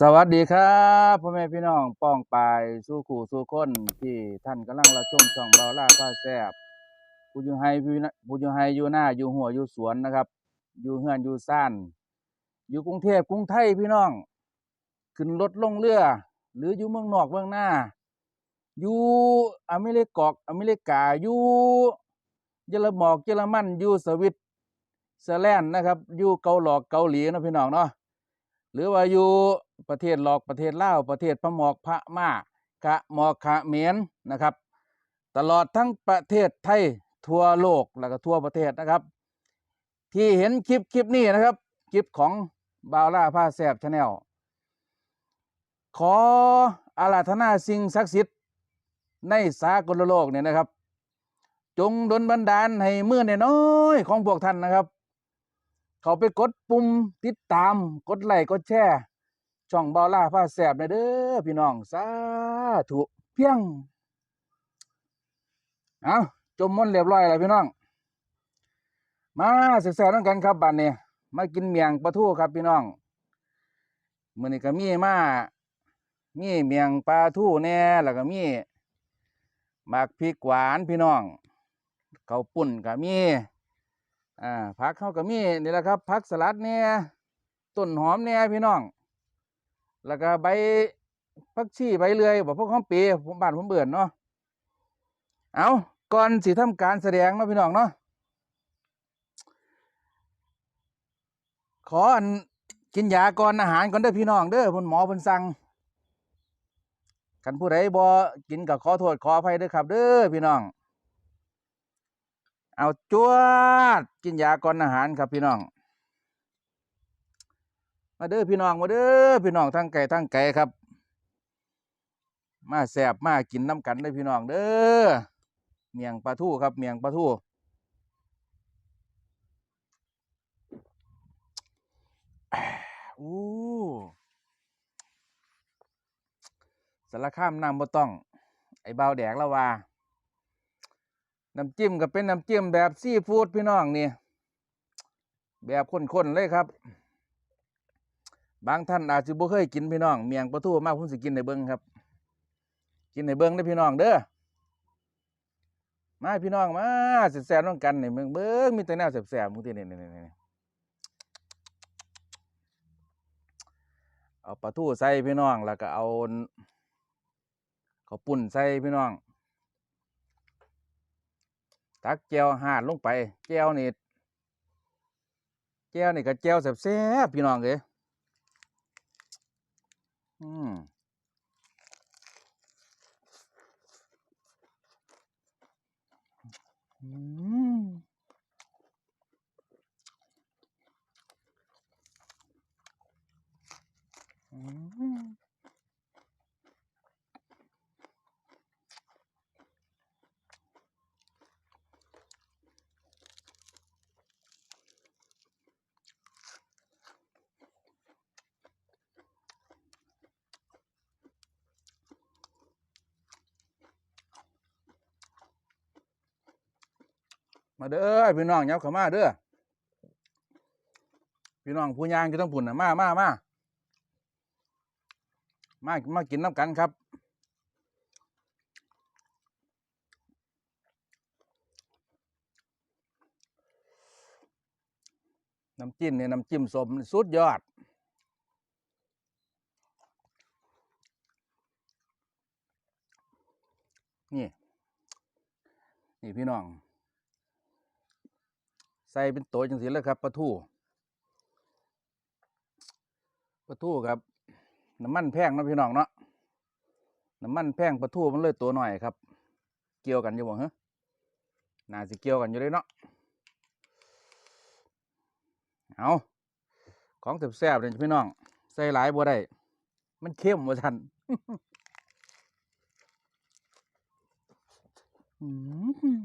สวัสดีครับพ่อแม่พี่น้องป้องปาย สู้ขู่สู้คนที่ท่านกำลังรับชมช่องเบาล่าผ้าแซบผู้อยู่ไฮผู้อยู่นาผู้อยู่ไฮอยู่หน้าอยู่หัวอยู่สวนนะครับ อยู่เฮือนอยู่ซ่าน อยู่กรุงเทพกรุงไทยพี่น้อง ขึ้นรถลงเรือ หรืออยู่เมืองนอกเมืองหน้า อยู่อเมริกอกอเมริกาอยู่เยอรมอกเยอรมันอยู่สวิตเซอร์แลนด์นะครับ อยู่เกาหลอกเกาหลีนะพี่น้องเนาะหรือว่าอยู่ ประเทศหลอกประเทศลาวประเทศพะหมอกพะม่ากะหมอกขะเขมรนนะครับ ตลอดทั้งประเทศไทยทั่วโลกแล้วก็ทั่วประเทศนะครับ ที่เห็นคลิปคลิปนี้นะครับ คลิปของบาวล่าผ้าแสบชาแนลขออาราธนาสิ่งศักดิ์สิทธิ์ในสากลโลกเนี่ยนะครับ จงดลบันดาลให้เมื่อน้อยของพวกท่านนะครับ เขาไปกดปุ่มติดตามกดไลค์กดแชร์ ช่องบอล่าผ้าแสบนะเด้อพี่น้องสาธุเพียงเอาจมม้นเรียบร้อยแล้วพี่น้อง มาแซ่บๆนั่งกันครับบัดนี้มากินเมียงปลาทูครับพี่น้องมื้อนี้ก็มีมามีเมียงปลาทูแน่แล้วก็มีหมากพริกหวานพี่น้องข้าปุ้นก็มีอ่าผักเขาก็มีนี่แหละครับผักสลัดเนี่ยต้นหอมเนี่ยพี่น้อง แล้วก็ใบผักชีใบเลื่อยบอกพวกข้อมปีผมบ้านผมเบื่อเนาะเอาก่อนสิทำการแสดงเนาะพี่น้องเนาะขออันกินยาก่อนอาหารก่อนเด้อพี่น้องเด้อคุณหมอเพิ่นสั่งกันผู้ใดบ่กินก็ขอโทษขออภัยเด้อครับ เด้อพี่น้อง เอาจวดกินยาก่อนอาหารครับพี่น้อง มาเด้อพี่น้องมาเด้อพี่น้องทั้งไก่ทั้งไก่ครับ มาแสบมากินน้ำกันเด้พี่น้องเด้อเมียงปลาทูครับ เมียงปลาทูอู้สารข้ามน้ำบ่ต้อง ไอ้เบาแดกล้วว่าน้ำจิ้มก็เป็นน้ำจิ้มแบบซีฟู้ดพี่น้องนี่ แบบข้นๆเลยครับ บางท่านอาจจะบ่เคยกินพี่น้องเมียงปลาทูมากผมสิกินในเบิ้งครับ กินในเบิ้งได้พี่น้องเด้อมาพี่น้องมาแซ่บๆน้องกันในเบิ่งเบิ้งมีแต่แนวแซ่บๆมึงที่นี่นี่นี่เอาปลาทูใส่พี่น้องแล้วก็เอาข้าวปุ้นใส่พี่น้อง ตักแจวหาดลงไปแจวนี่แจวนี่ก็แจวแซ่บๆพี่น้องเลย อืมอืม มาเด้อพี่น้องยับเข้ามาเด้อพี่น้องผู้ยางก็ต้องปุ่นนะมามามามามากินน้ำกันครับ น้ำจิ้มเนี่ยน้ำจิ้มสมสุดยอดนี่ นี่พี่น้อง ใส่เป็นตัวจังสีเลยครับปลาทูปลาทูครับ น้ำมันแพงนะพี่น้องเนาะน้ำมันแพงปลาทูมันเลยตัวหน่อยครับ เกี่ยวกันอยู่บ่ฮะน่าสิเกี่ยวกันอยู่เลยเนาะเอาของแซ่บๆเลยพี่น้อง ใส่หลายบ่ได้ มันเข้มว่าทันอืม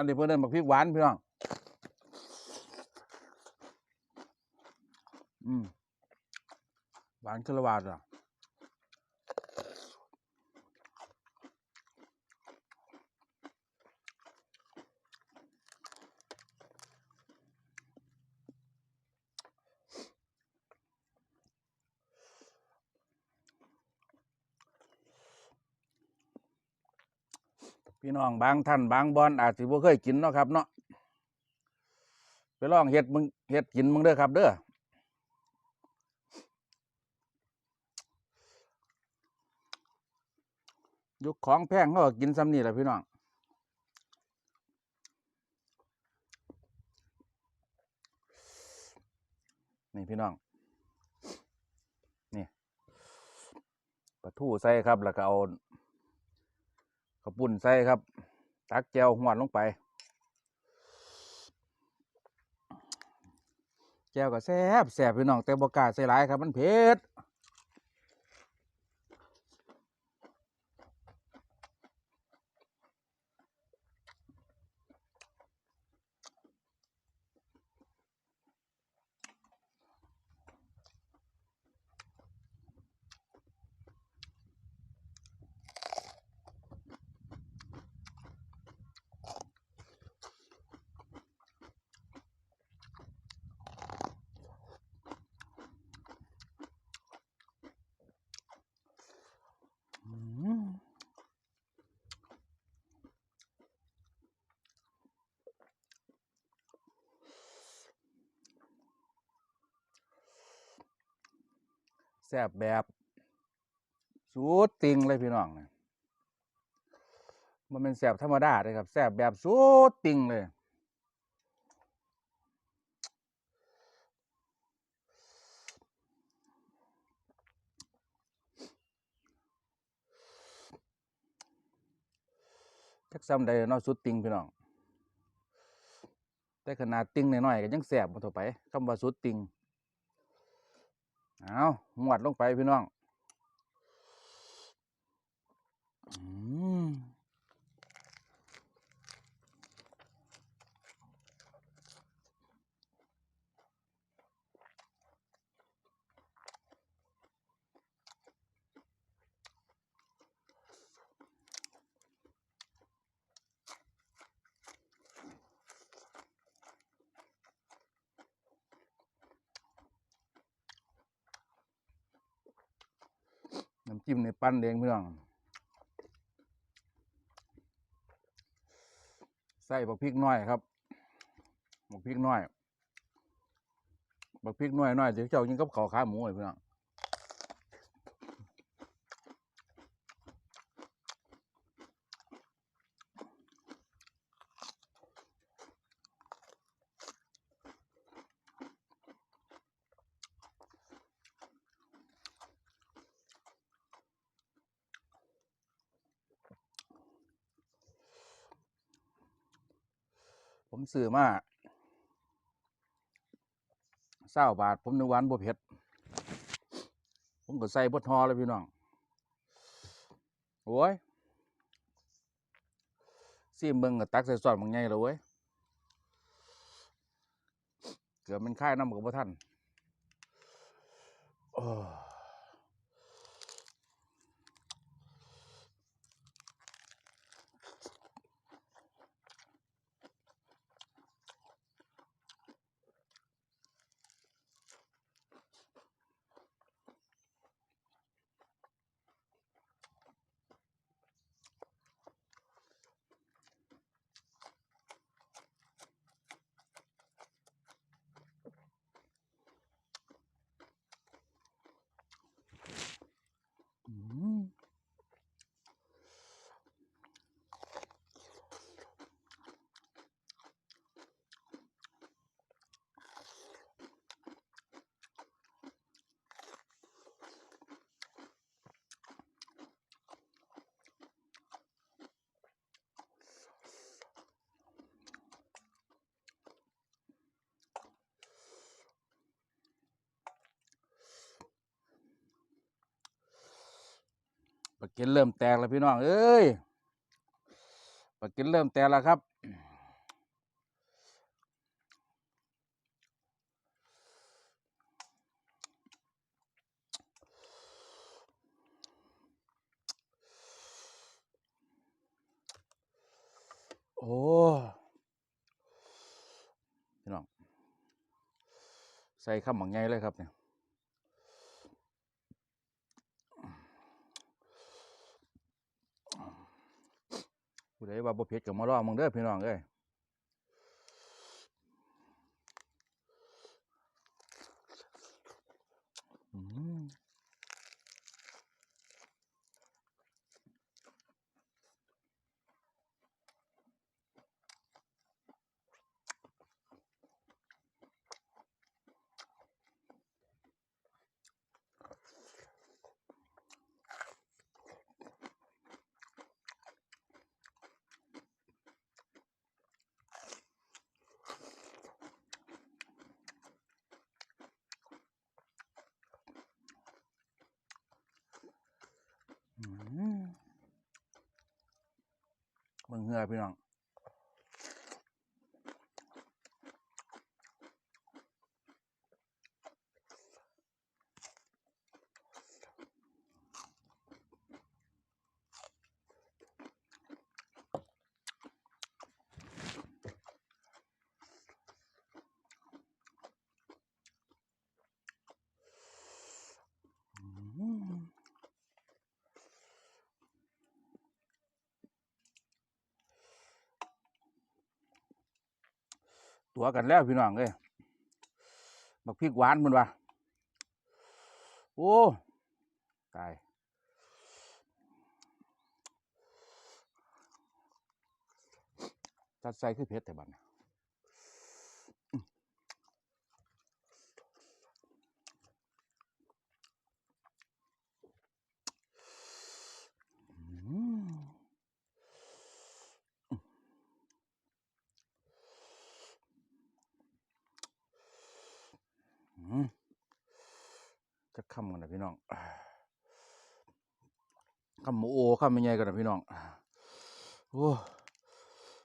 อันนี้เพื่อนเดิบักพริกหวานพี่น้องอืมหวานคือระวาดอะ พี่น้องบางท่านบางบอนอาจสิบ่เคยกินเนาะครับเนาะไปลองเฮ็ดมึงเฮ็ดกินมึงเด้อครับ เด้อยุคของแพงเขาก็กินซ้ำนี่แหละพี่น้องนี่พี่น้อง นี่ปลาทูใส่ครับ แล้วก็เอา ข้าวปุ่นใส่ครับ ตักแจวหวานลงไป แจวก็แซ่บแซ่บพี่น้องแต่บกล้าใส่หลายครับมันเผ็ด แซ่บแบบสูดติงเลยพี่น้องเลยมันเป็นแซ่บธรรมดาเลยครับแซ่บแบบสูดติงเลยจักซ้ำใดเนาะสุดติงพี่น้อง แต่ขนาดติงน้อยๆก็ยังแสบมาต่อไปคำว่าสุดติง เอาหวดลงไปพี่น้อง น้ำจิ้มในปั้นเองพี่น้องใส่บักพริกน้อยครับบักพริกน้อยบักพริกน้อยน้อยเดี๋ยวเจ้ากินกับข้าวขาหมูเลยพี่น้อง ผมซื้อมาเศร้าบาท ผมนึกวาอันบ่เผ็ด ผมก็ใส่บดทอเลยพี่น้อง โอ้ยซีมเบิ่งก็ตักใส่ซอสบางไงเลยเว้ย เกือบมันค่ายน้ำกับบ่ท่านโอ้ ปลาเกินเริ่มแตกแล้วพี่น้องเอ้ยปลาเกินเริ่มแตกแล้วครับโอ้พี่น้อง ใส่ข้าวหมังไงเลยครับเนี่ย ผู้ใดว่าบ่เผ็ดก็มาลองมึงเด้อพี่น้องเอ้ย งเหือพี่น้อง ตัวกันแล้วพี่น้องเอ้ยบักพริกหวานมันวะโอ้ตายจัดใส่คือเพชรแต่บัดนะอืมอืมจะคำกันนะพี่น้องค ความูโอคำไม่ใหญ่กันนะพี่น้อง โอ้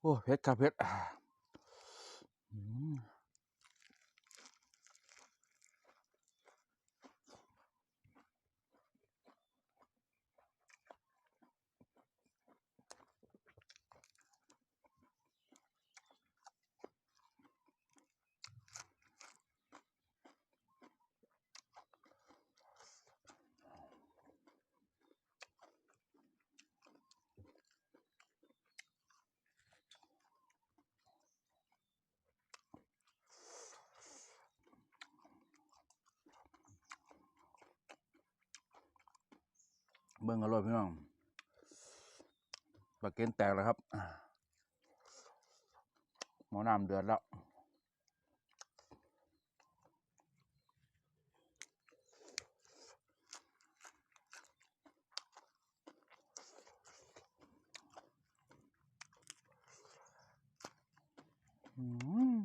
โอ้เพชรครับเพชร บิ่งอร่อยพี่น้องปลาเกนแตกแล้วครับหมอน้ำเดือดแล้วอืม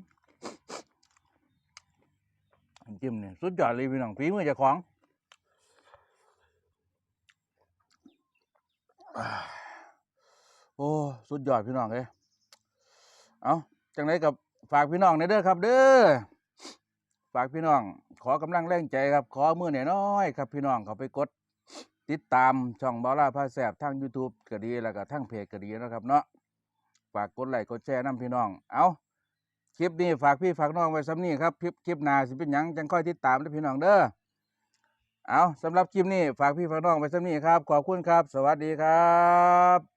จิ้มเนี่ยสุดยอดเลยพี่น้องฝีมือเจ้าของ อ่าโอ้ สุด ยอดพี่น้องเลยเอาจังไรกับฝากพี่น้องในเด้อครับ เด้อฝากพี่น้อง ขอกำลังแรงใจครับ ขอมือหน่อยน้อยๆครับ พี่น้องเขาไปกด ติดตามช่องบอล่าพาแสบทาง YouTube ก็ดีแล้วก็ทางเพจก็ดีนะครับเนาะฝากกดไลค์กดแชร์น้ำพี่น้อง เอาคลิปนี้ฝากพี่ฝากน้องไว้ซ้ำนี้ครับคลิปคลิปนาสิเป็นยังจังค่อยติดตามเด้อพี่น้องเด้อเอาสำหรับคลิปนี้ฝากพี่ฝากน้องไว้ซ้ำนี้ครับ ขอบคุณครับ สวัสดีครับ